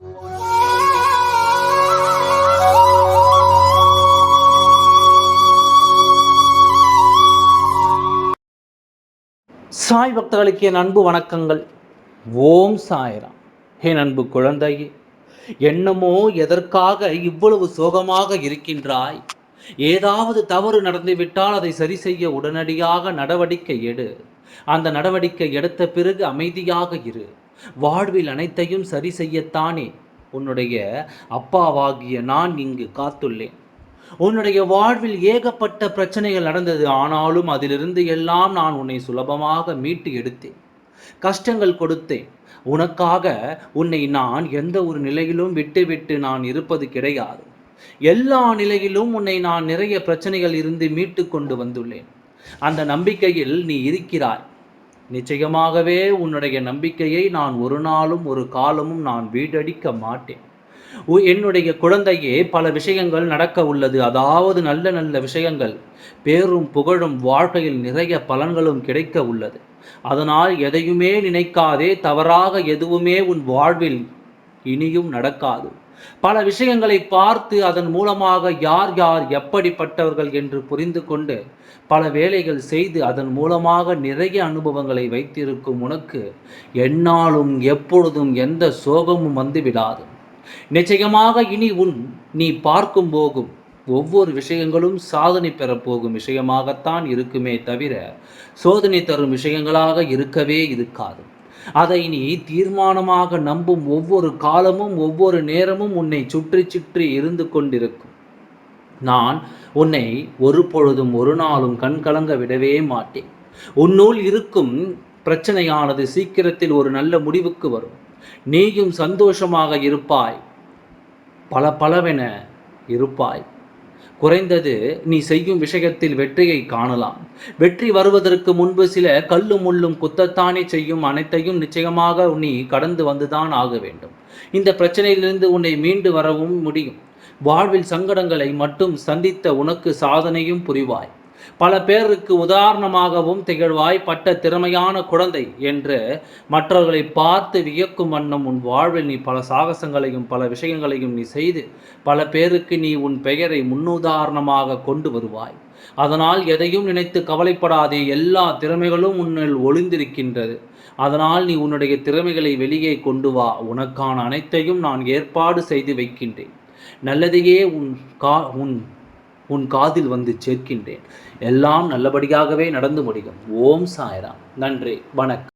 சாய் பக்தர்களுக்கு என் அன்பு வணக்கங்கள். ஓம் சாய்ராம். என் அன்பு குழந்தையே என்னமோ எதற்காக இவ்வளவு சோகமாக இருக்கின்றாய்? ஏதாவது தவறு நடந்துவிட்டால் அதை சரி செய்ய உடனடியாக நடவடிக்கை எடு. அந்த நடவடிக்கை எடுத்த பிறகு அமைதியாக இரு. வாழ்வில் அனைத்தையும் சரி செய்யத்தானே? உன்னுடைய அப்பாவாகிய நான் இங்கு காத்துள்ளேன். உன்னுடைய வாழ்வில் ஏகப்பட்ட பிரச்சனைகள் நடந்தது. ஆனாலும் அதிலிருந்து எல்லாம் நான் உன்னை சுலபமாக மீட்டு எடுத்தேன். கஷ்டங்கள் கொடுத்தேன். உனக்காக உன்னை நான் எந்த ஒரு நிலையிலும் விட்டுவிட்டு நான் இருப்பது கிடையாது. எல்லா நிலையிலும் உன்னை நான் நிறைய பிரச்சனைகள் இருந்து மீட்டு கொண்டு வந்துள்ளேன். அந்த நம்பிக்கையில் நீ இருக்கிறாய். நிச்சயமாகவே உன்னுடைய நம்பிக்கையை நான் ஒரு நாளும் ஒரு காலமும் நான் வீடடிக்க மாட்டேன். உ- என்னுடைய குழந்தையே பல விஷயங்கள் நடக்க உள்ளது. அதாவது நல்ல நல்ல விஷயங்கள். பேரும் புகழும் வாழ்க்கையில் நிறைய பலன்களும் கிடைக்க உள்ளது. அதனால் எதையுமே நினைக்காதே தவறாக எதுவுமே உன் வாழ்வில் இனியும் நடக்காது. பல விஷயங்களை பார்த்து அதன் மூலமாக யார் யார் எப்படிப்பட்டவர்கள் என்று புரிந்து கொண்டு பல வேலைகள் செய்து அதன் மூலமாக நிறைய அனுபவங்களை வைத்திருக்கும் உனக்கு எந்நாளும் எப்பொழுதும் எந்த சோகமும் வந்து விடாது நிச்சயமாக இனி உன் நீ பார்க்கும் போகும் ஒவ்வொரு விஷயங்களும் சாதனை பெறப்போகும் விஷயமாகத்தான் இருக்குமே தவிர சோதனை தரும் விஷயங்களாக இருக்கவே இருக்காது. அதை நீ தீர்மானமாக நம்பும் ஒவ்வொரு காலமும் ஒவ்வொரு நேரமும் உன்னை சுற்றி சுற்றி இருந்து கொண்டிருக்கும். நான் உன்னை ஒரு பொழுதும் ஒரு நாளும் கண் கலங்க விடவே மாட்டேன். உன்னுள் இருக்கும் பிரச்சனையானது சீக்கிரத்தில் ஒரு நல்ல முடிவுக்கு வரும். நீயும் சந்தோஷமாக இருப்பாய். பல பலவென இருப்பாய். குறைந்தது நீ செய்யும் விஷயத்தில் வெற்றியை காணலாம். வெற்றி வருவதற்கு முன்பு சில கல்லும் முள்ளும் குத்தத்தானே செய்யும் அனைத்தையும் நிச்சயமாக நீ கடந்து வந்துதான் ஆக வேண்டும். இந்த பிரச்சனையிலிருந்து உன்னை மீண்டு வரவும் முடியும். வாழ்வில் சங்கடங்களை மட்டும் சந்தித்த உனக்கு சாதனையும் புரிவாய். பல பேருக்கு உதாரணமாகவும் திகழ்வாய் பட்ட திறமையான குழந்தை என்று மற்றவர்களை பார்த்து வியக்கும் வண்ணம் உன் வாழ்வில் நீ பல சாகசங்களையும் பல விஷயங்களையும் நீ செய்து பல பேருக்கு நீ உன் பெயரை முன்னுதாரணமாக கொண்டு வருவாய். அதனால் எதையும் நினைத்து கவலைப்படாதே எல்லா திறமைகளும் உன்னில் ஒளிந்திருக்கின்றது. அதனால் நீ உன்னுடைய திறமைகளை வெளியே கொண்டு வா உனக்கான அனைத்தையும் நான் ஏற்பாடு செய்து வைக்கின்றேன். நல்லதையே உன் கா உன் உன் காதில் வந்து சேர்க்கின்றேன். எல்லாம் நல்லபடியாகவே நடந்து முடியும். ஓம் சாய்ராம். நன்றி. வணக்கம்.